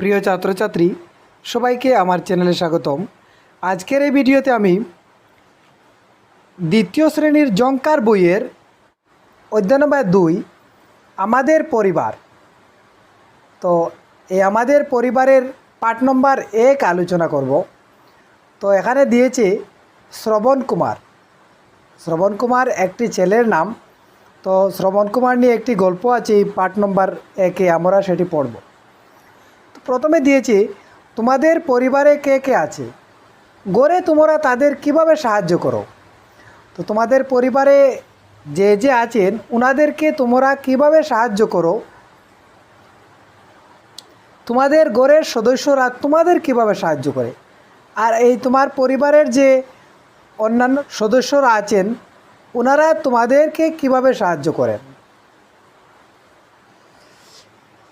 প্রিয় ছাত্রছাত্রী, সবাইকে আমার চ্যানেলে স্বাগতম। আজকের এই ভিডিওতে আমি দ্বিতীয় শ্রেণির জঙ্কার বইয়ের অধ্যয়ন নম্বর দুই, আমাদের পরিবার। তো এই আমাদের পরিবারের পাঠ নম্বর এক আলোচনা করব। তো এখানে দিয়েছে শ্রবণ কুমার। শ্রবণ কুমার একটি ছেলের নাম। তো শ্রবণ কুমার নিয়ে একটি গল্প আছে এই পাঠ নম্বর একে আমরা সেটি পড়ব। প্রথমে দিয়েছে, তোমাদের পরিবারে কে কে আছে? গড়ে তোমরা তাদের কীভাবে সাহায্য করো? তো তোমাদের পরিবারে যে যে আছেন ওনাদেরকে তোমরা কীভাবে সাহায্য করো? তোমাদের গড়ের সদস্যরা তোমাদের কীভাবে সাহায্য করে? আর এই তোমার পরিবারের যে অন্যান্য সদস্যরা আছেন ওনারা তোমাদেরকে কীভাবে সাহায্য করেন?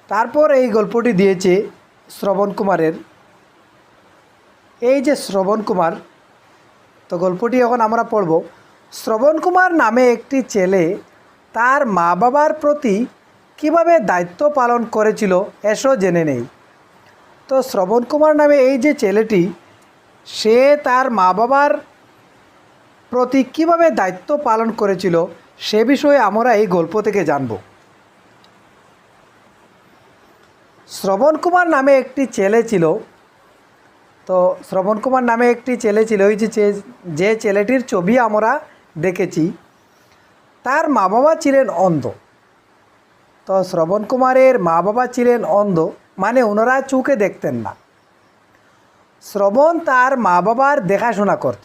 তারপর এই গল্পটি দিয়েছে শ্রবণ কুমারের। এই যে শ্রবণ কুমার, তো গল্পটি এখন আমরা পড়ব। শ্রবণ কুমার নামে একটি ছেলে তার মা বাবার প্রতি কীভাবে দায়িত্ব পালন করেছিল, এসো জেনে নেই। তো শ্রবণ কুমার নামে এই যে ছেলেটি, সে তার মা বাবার প্রতি কীভাবে দায়িত্ব পালন করেছিল, সে বিষয়ে আমরা এই গল্প থেকে জানব। শ্রবণ কুমার নামে একটি ছেলে ছিল। তো শ্রবণ কুমার নামে একটি ছেলে ছিল। ওই যে যে ছেলেটির ছবি আমরা দেখেছি, তার মা বাবা ছিলেন অন্ধ। তো শ্রবণ কুমারের মা বাবা ছিলেন অন্ধ মানে ওনারা চোখে দেখতেন না। শ্রবণ তার মা বাবার দেখাশোনা করত।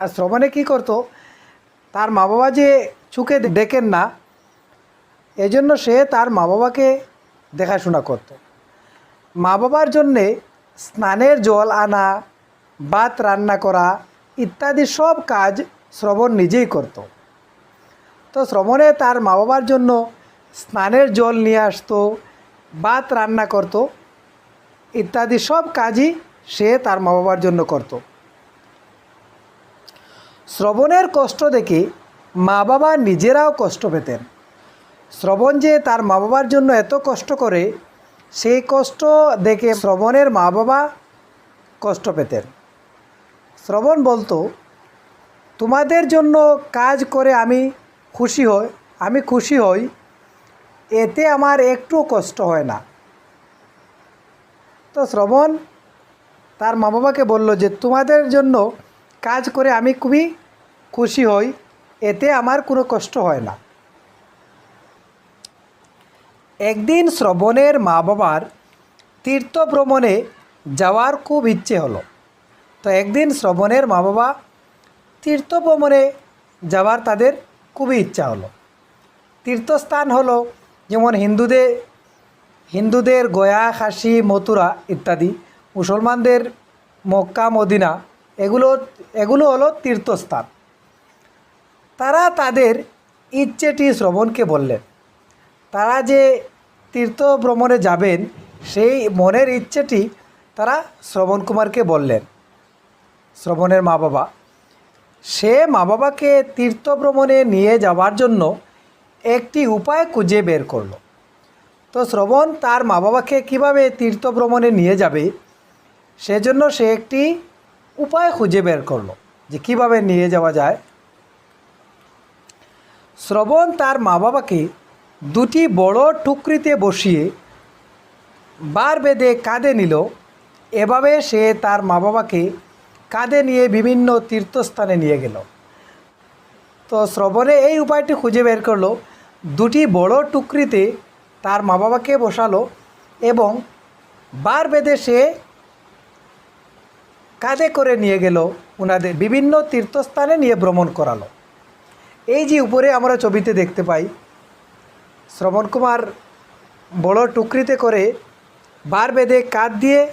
আর শ্রবণে কী করত? তার মা বাবা যে চোখে দেখেন না, এজন্য সে তার মা বাবাকে দেখাশোনা করত। মা বাবার জন্যে স্নানের জল আনা, ভাত রান্না করা ইত্যাদি সব কাজ শ্রবণ নিজেই করত। তো শ্রবণে তার মা বাবার জন্য স্নানের জল নিয়ে আসতো, ভাত রান্না করত ইত্যাদি সব কাজই সে তার মা বাবার জন্য করত। শ্রবণের কষ্ট দেখে মা বাবা নিজেরাও কষ্ট পেতেন। শ্রবণ যে তার মা বাবার জন্য এত কষ্ট করে, সেই কষ্ট দেখে শ্রবণের মা বাবা কষ্ট পেতেন। শ্রবণ বলতো, তোমাদের জন্য কাজ করে আমি খুশি হই, আমি খুশি হই, এতে আমার একটু কষ্ট হয় না। তো শ্রবণ তার মা বাবাকে বলল যে, তোমাদের জন্য কাজ করে আমি খুবই খুশি হই, এতে আমার কোনো কষ্ট হয় না। একদিন শ্রবণের মা বাবার তীর্থ ভ্রমণে যাওয়ার খুব ইচ্ছে হলো। তো একদিন শ্রবণের মা বাবা তীর্থ ভ্রমণে যাওয়ার তাদের খুবই ইচ্ছা হলো। তীর্থস্থান হলো যেমন হিন্দুদের হিন্দুদের গয়া কাশি মথুরা ইত্যাদি, মুসলমানদের মক্কা, মদিনা, এগুলো এগুলো হলো তীর্থস্থান। তারা তাদের ইচ্ছেটি শ্রবণকে বললেন। তারা যে তীর্থ ভ্রমণে যাবেন, সেই মনের ইচ্ছেটি তারা শ্রবণ কুমারকে বললেন। শ্রবণের মা বাবা, সে মা বাবাকে তীর্থ ভ্রমণে নিয়ে যাওয়ার জন্য একটি উপায় খুঁজে বের করল। তো শ্রবণ তার মা বাবাকে কীভাবে তীর্থ ভ্রমণে নিয়ে যাবে, সেজন্য সে একটি উপায় খুঁজে বের করল যে কীভাবে নিয়ে যাওয়া যায়। শ্রবণ তার মা বাবাকে দুটি বড় টুকরিতে বসিয়ে বার বেঁধে কাঁধে নিল। এভাবে সে তার মা বাবাকে কাঁধে নিয়ে বিভিন্ন তীর্থস্থানে নিয়ে গেল। তো শ্রবণে এই উপায়টি খুঁজে বের করল। দুটি বড় টুকরিতে তার মা বাবাকে বসালো এবং বার বেঁধে সে কাঁধে করে নিয়ে গেল। ওনাদের বিভিন্ন তীর্থস্থানে নিয়ে ভ্রমণ করালো। এই যে উপরে আমরা ছবিতে দেখতে পাই শ্রবণ কুমার বড় টুকরিতে করে বার বেঁধে কাঁধ দিয়ে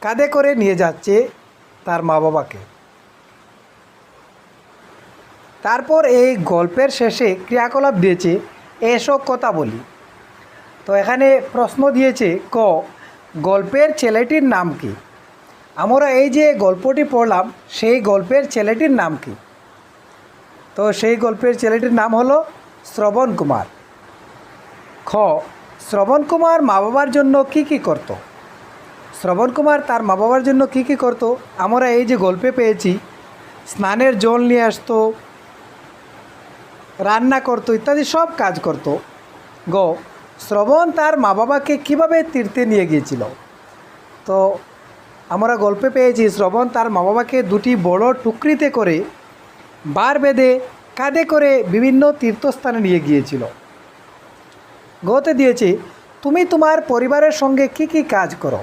কাঁধে করে নিয়ে যাচ্ছে তার মা বাবাকে। তারপর এই গল্পের শেষে ক্রিয়াকলাপ দিয়েছে এসো কথা বলি। তো এখানে প্রশ্ন দিয়েছে, ক, গল্পের ছেলেটির নাম কি? আমরা এই যে গল্পটি পড়লাম, সেই গল্পের ছেলেটির নাম কি? তো সেই গল্পের ছেলেটির নাম হলো শ্রবণ কুমার। খ, শ্রবণ কুমার মা বাবার জন্য কি কি করত? শ্রবণ কুমার তার মা বাবার জন্য কী কী করতো? আমরা এই যে গল্পে পেয়েছি, স্নানের জল নিয়ে আসতো, রান্না করতো, ইত্যাদি সব কাজ করতো। গ, শ্রবণ তার মা বাবাকে কীভাবে তীর্থে নিয়ে গিয়েছিল? তো আমরা গল্পে পেয়েছি, শ্রবণ তার মা বাবাকে দুটি বড় টুকরিতে করে বার বেঁধে কাঁধে করে বিভিন্ন তীর্থস্থানে নিয়ে গিয়েছিল। গতে দিয়েছে, তুমি তোমার পরিবারের সঙ্গে কি কি কাজ করো?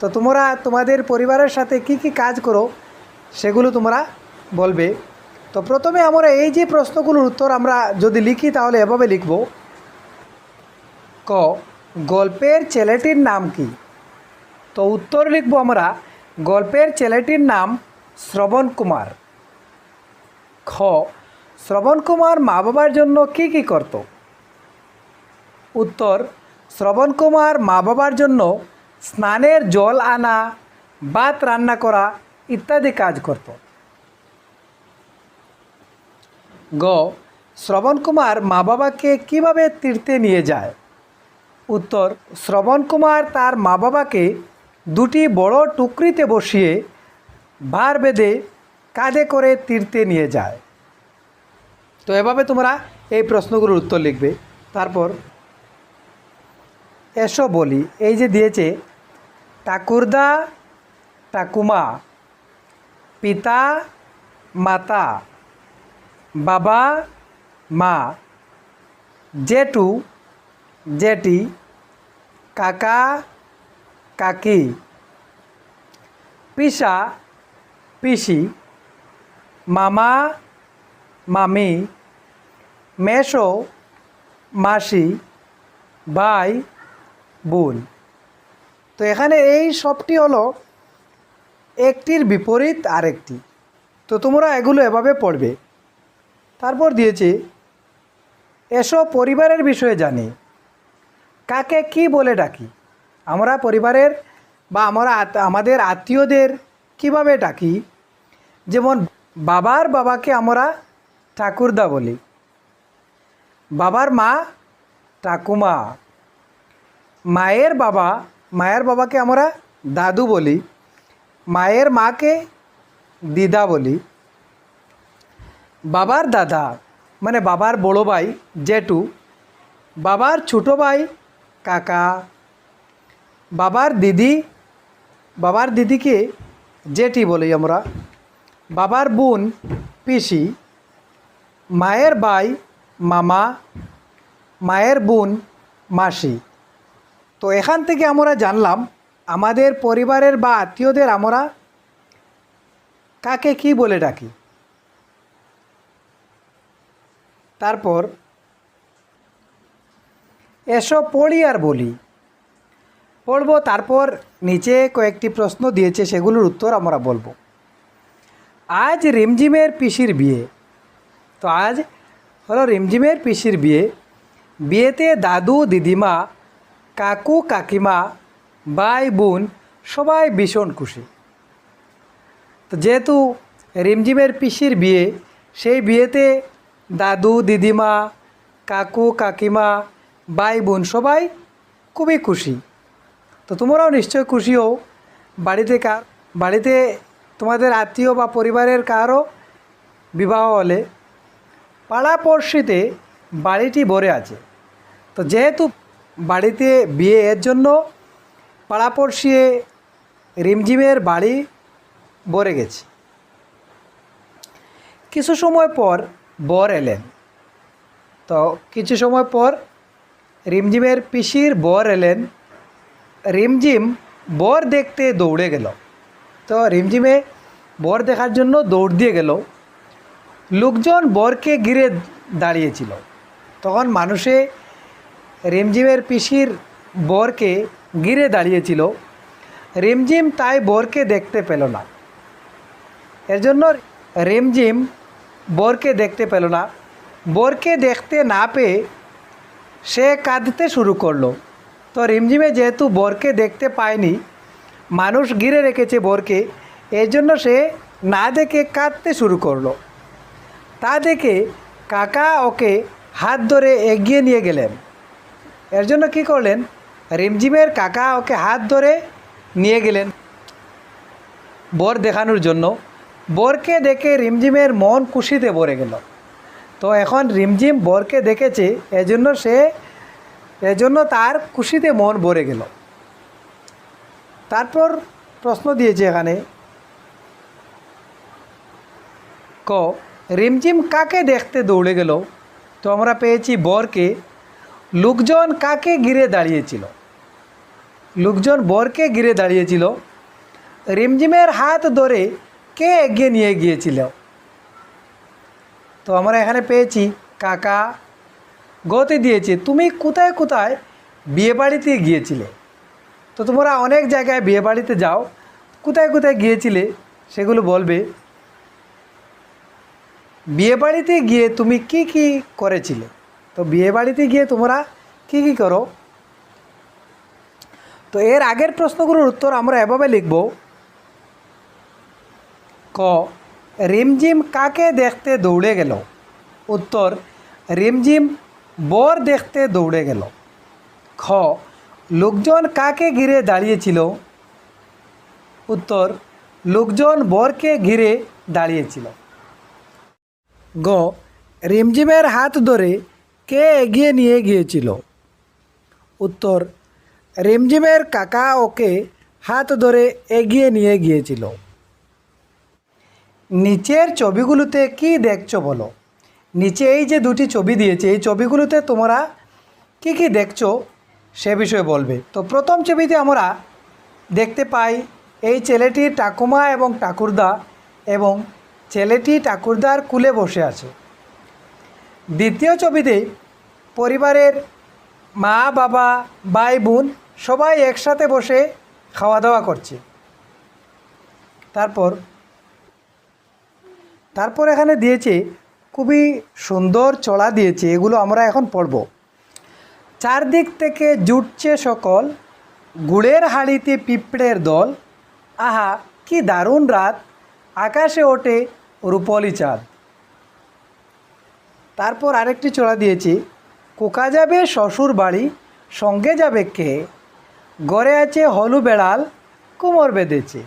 তো তোমরা তোমাদের পরিবারের সাথে কি কি কাজ করো, সেগুলো তোমরা বলবে। তো প্রথমে আমরা এই যে প্রশ্নগুলোর উত্তর আমরা যদি লিখি তাহলে এভাবে লিখব। ক, গল্পের ছেলেটির নাম কি? তো উত্তর লিখব আমরা, গল্পের ছেলেটির নাম শ্রবণ কুমার। খ, শ্রবণ কুমার মা বাবার জন্য কি কি করত? উত্তর, শ্রবণ কুমার মা বাবার জন্য স্নানের জল আনা, ভাত রান্না করা ইত্যাদি কাজ করত। গ, শ্রবণ কুমার মা বাবাকে কীভাবে তীর্থে নিয়ে যায়? উত্তর, শ্রবণ কুমার তার মা বাবাকে দুটি বড় টুকরিতে বসিয়ে ভার বেঁধে কাঁধে করে তীর্থে নিয়ে যায়। তো এভাবে তোমরা এই প্রশ্নগুলোর উত্তর লিখবে। তারপর এসো বলি, এই যে দিয়েছে, ঠাকুরদা, ঠাকুমা, পিতা, মাতা, বাবা, মা, জেঠু, জেঠি, কাকা, কাকি, পিসা, পিসি, মামা, মামি মেশো মাসি ভাই বোন তো এখানে এই সবটি হলো একটির বিপরীত আরেকটি। তো তোমরা এগুলো এভাবে পড়বে। তারপর দিয়েছে এসব পরিবারের বিষয়ে জানি। কাকে কি বলে ডাকি? আমরা পরিবারের বা আমরা আমাদের আত্মীয়দের কীভাবে ডাকি? যেমন বাবার বাবাকে আমরা ঠাকুরদা বলি। বাবার মা ঠাকুমা। মায়ের বাবা, মায়ের বাবাকে আমরা দাদু বলি, মায়ের মাকে দিদা বলি। বাবার দাদা মানে বাবার বড় ভাই জেঠু, বাবার ছোটো ভাই কাকা, বাবার দিদি, বাবার দিদিকে জেঠি বলি আমরা, বাবার বোন পিসি, মায়ের ভাই মামা, মায়ের বোন মাসি। তো এখান থেকে আমরা জানলাম, আমাদের পরিবারের বা আত্মীয়দের আমরা কাকে কি বলে ডাকি। তারপর এসো পড়ি আর বলি। পড়ব, তারপর নিচে কয়েকটি প্রশ্ন দিয়েছে, সেগুলোর উত্তর আমরা বলব। আজ রিমঝিমের পিসির বিয়ে। তো আজ হলো রিমঝিমের পিসির বিয়ে। বিয়েতে দাদু, দিদিমা কাকু কাকিমা, ভাই বোন, সবাই ভীষণ খুশি। তো যেহেতু রিমঝিমের পিসির বিয়ে, সেই বিয়েতে দাদু, দিদিমা, কাকু কাকিমা, ভাই বোন সবাই খুবই খুশি। তো তোমরাও নিশ্চয় খুশি হও। বাড়িতে কার বাড়িতে তোমাদের আত্মীয় বা পরিবারের কারও বিবাহ হলে পাড়াপড়শিতে বাড়িটি ভরে আছে। তো যেহেতু বাড়িতে বিয়ে এর জন্য পাড়াপড়শি রিমঝিমের বাড়ি ভরে গেছে। কিছু সময় পর বর এলেন। তো কিছু সময় পর রিমঝিমের পিসির বর এলেন। রিমঝিম বর দেখতে দৌড়ে গেল। তো রিমঝিমে বর দেখার জন্য দৌড় দিয়ে গেল। লোকজন বরকে ঘিরে দাঁড়িয়েছিল। তখন মানুষে রিমঝিমের পিসির বরকে ঘিরে দাঁড়িয়েছিল। রেমজিম তাই বরকে দেখতে পেল না। এর জন্য রিমঝিম বরকে দেখতে পেল না। বরকে দেখতে না পেয়ে সে কাঁদতে শুরু করল। তো রিমঝিমে যেহেতু বরকে দেখতে পায়নি, মানুষ ঘিরে রেখেছে বরকে, এর জন্য সে না দেখে কাঁদতে শুরু করল। তা দেখে কাকা ওকে হাত ধরে এগিয়ে নিয়ে গেলেন। এর জন্য কী করলেন? রিমঝিমের কাকা ওকে হাত ধরে নিয়ে গেলেন। বর দেখানোর জন্য। বরকে দেখে রিমঝিমের মন খুশিতে ভরে গেল। তো এখন রিমঝিম বরকে দেখেছে, এজন্য সে, এজন্য তার খুশিতে মন ভরে গেল। তারপর প্রশ্ন দিয়েছে এখানে, ক, রিমঝিম কাকে দেখতে দৌড়ে গেল? তো আমরা পেয়েছি বরকে লোকজন কাকে ঘিরে দাঁড়িয়েছিল? লোকজন বরকে ঘিরে দাঁড়িয়েছিল। রিমঝিমের হাত ধরে কে এগিয়ে নিয়ে গিয়েছিল? তো আমরা এখানে পেয়েছি, কাকা গতি দিয়েছে। তুমি কোথায় কোথায় বিয়েবাড়িতে গিয়েছিলে? তো তোমরা অনেক জায়গায় বিয়েবাড়িতে যাও, কোথায় কোথায় গিয়েছিলে সেগুলো বলবে। বিয়েবাড়িতে গিয়ে তুমি কি কি করেছিলে? তো বিয়েবাড়িতে গিয়ে তোমরা কি কি করো? তো এর আগের প্রশ্নগুলোর উত্তর আমরা এভাবে লিখব। ক, রিমঝিম কাকে দেখতে দৌড়ে গেল? উত্তর, রিমঝিম বর দেখতে দৌড়ে গেল। খ, লোকজন কাকে ঘিরে দাঁড়িয়েছিল? উত্তর, লোকজন বরকে ঘিরে দাঁড়িয়েছিল। গ, রিমঝিমের হাত ধরে কে এগিয়ে নিয়ে গিয়েছিল? উত্তর, রিমঝিমের কাকা ওকে হাত ধরে এগিয়ে নিয়ে গিয়েছিল। নিচের ছবিগুলোতে কি দেখছ বলো? নিচে এই যে দুটি ছবি দিয়েছে, এই ছবিগুলোতে তোমরা কি কি দেখছ সে বিষয়ে বলবে। তো প্রথম ছবিতে আমরা দেখতে পাই এই ছেলেটি ঠাকুমা এবং ঠাকুরদা এবং ছেলেটি ঠাকুরদার কুলে বসে আছে। দ্বিতীয় ছবিতে পরিবারের মা, বাবা ভাই বোন সবাই একসাথে বসে খাওয়া দাওয়া করছে। তারপর তারপর এখানে দিয়েছে খুবই সুন্দর চড়া দিয়েছে, এগুলো আমরা এখন পড়ব। চারদিক থেকে জুটছে সকল গুড়ের হাড়িতে পিঁপড়ের দল। আহা, কি দারুণ রাত! আকাশে ওঠে রূপলি চাঁদ। তারপর আরেকটি চড়া দিয়েছি। কোকা যাবে শ্বশুর বাড়ি, সঙ্গে যাবে কে? গড়ে আছে হলু বেড়াল, কোমর বেঁধেছে।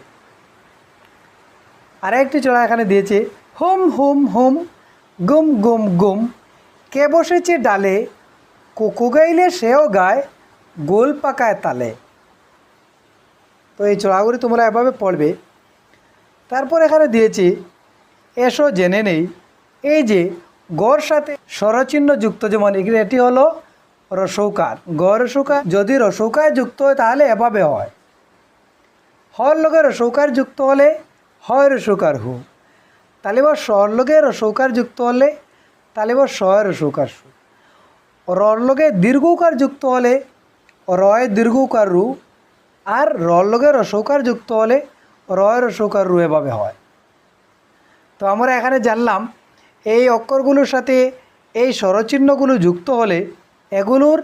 আরেকটি চড়া এখানে দিয়েছে, হুম হুম হুম, গুম গুম গুম। কে বসেছে ডালে? কুকু গাইলে সেও গায়, গোল পাকায় তালে। তো এই চড়াগুলি তোমরা এভাবে পড়বে। তারপর এখানে দিয়েছি, এসো জেনে নেই, এই যে গড় সাথে স্বরচিহ্ন যুক্ত, যেমন এটি হলো রসৌকার। গড় রসৌকার, যদি রসৌকার যুক্ত হয়, তাহলে এভাবে হয়। হর লগে রসৌকার যুক্ত হলে হয় রসৌকার হু। তাহলে বা স্বর লগে রসৌকার যুক্ত হলে, তাহলে বা স্বয় রসৌকার সু। রর লগে দীর্ঘকার যুক্ত হলে, রয় দীর্ঘকার রু। আর রর লগে রসৌকার যুক্ত হলে, রয় রসৌকার রু এভাবে হয়। তো আমরা এখানে জানলাম এই অক্ষরগুলোর সাথে এই স্বরচিহ্নগুলো যুক্ত হলে এগুলোর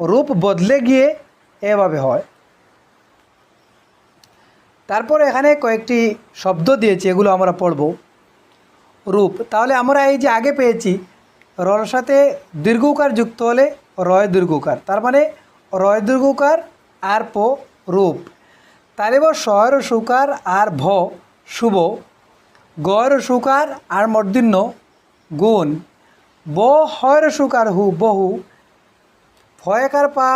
রূপ বদলে গিয়ে এভাবে হয়। তারপর এখানে কয়েকটি শব্দ দিয়েছি, এগুলো আমরা পড়ব। রূপ, তাহলে আমরা এই যে আগে পেয়েছি, রর সাথে দীর্ঘকার যুক্ত হলে রয় দীর্ঘকার, তার মানে রয় দীর্ঘকার আর প রূপ। এবার শয়ের সুকার আর ভ শুভ গয়ের সুকার আর মর্দিন্য গুণ ব হয়ের সুকার হু, বহু ফয়কার পা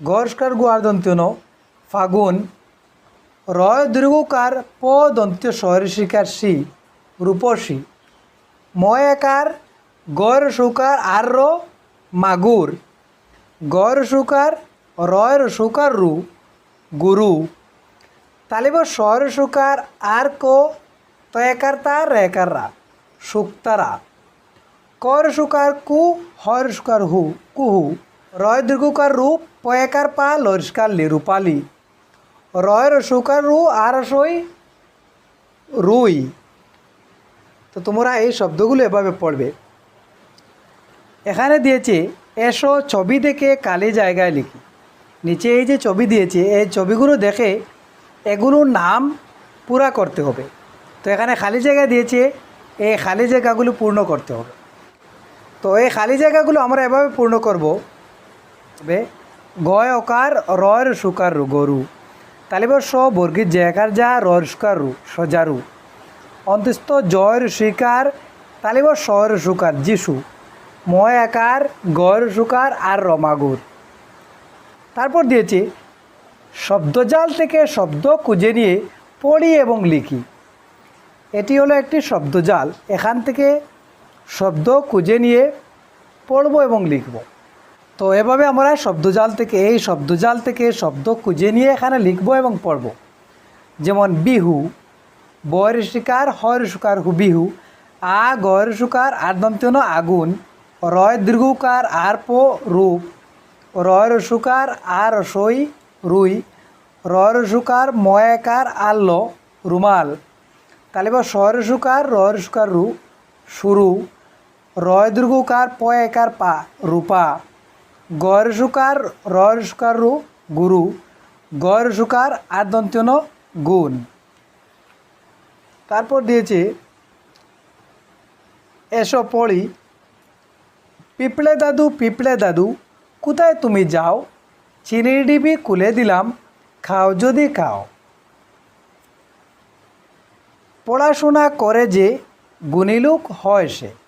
গর্ষকার গুয়ার দন্ত্যন ফাগুন রয় দীর্ঘকার প দন্ত্য শহর শিকার সি রূপসী ময় একার গয়ের সুকার আর র মাগুর গয়ের সুকার রয়ের সুকার রু গুরু তালিব শহর সুকার আর কো তয়কার তা রেকার রা সুক্তারা কর সুকার কু, হর সুকার হু, কুহু। রয় দীর্ঘকার রু পয়কার পা, লরিষ্কার লি রূপালি রয়ের সুকার রু, আর সই রুই। তো তোমরা এই শব্দগুলো এভাবে পড়বে। এখানে দিয়েছে, এসো ছবি দেখে কালি জায়গায় লিখি। নিচে এই যে ছবি দিয়েছে, এই ছবিগুলো দেখে এগুলোর নাম পুরা করতে হবে। তো এখানে খালি জায়গা দিয়েছে, এই খালি জায়গাগুলো পূর্ণ করতে হবে। তো এই খালি জায়গাগুলো আমরা এভাবে পূর্ণ করব। তবে গয় অকার, রয়ের সুকার রু, গরু। তালিব স বর্গীর জয়কার যা রস্কার রু, সজারু। অন্তস্থ জয়ের শিকার, তালিব শয়ের সুকার, যিশু। ময় আকার, গয়ের সুকার আর রমাগুর। তারপর দিয়েছে, শব্দজাল থেকে শব্দ খুঁজে নিয়ে পড়ি এবং লিখি। এটি হলো একটি শব্দজাল। এখান থেকে শব্দ খুঁজে নিয়ে পড়ব এবং লিখব। তো এভাবে আমরা শব্দজাল থেকে এই শব্দজাল থেকে শব্দ খুঁজে নিয়ে এখানে লিখব এবং পড়ব। যেমন, বিহু, বয়ের শিকার, হয়ের সুকার হু বিহু আ, গয়ের সুকার আর আগুন, রয়, দীর্ঘকার, আর পো, রূপ রয় সুকার আর সই, রুই, রয়ের সুকার ময়াকার, আল্ল, রুমাল। তাহলে বা শয়ের সুকার রয়ের সুকার রু, শুরু রয় দীর্ঘকার পয়াকার পা, রূপা। গয়ের সুকার রয়ের সুকার রু, গুরু। গয়ের সুকার আর দন্তেন গুণ। তারপর দিয়েছে, এসো পড়ি, পিঁপড়ে দাদু পিঁপড়ে দাদু, কোথায় তুমি যাও? চিনির ডিবি কুলে দিলাম, খাও যদি খাও। পড়াশোনা করে যে গুণীলুক হয় সে।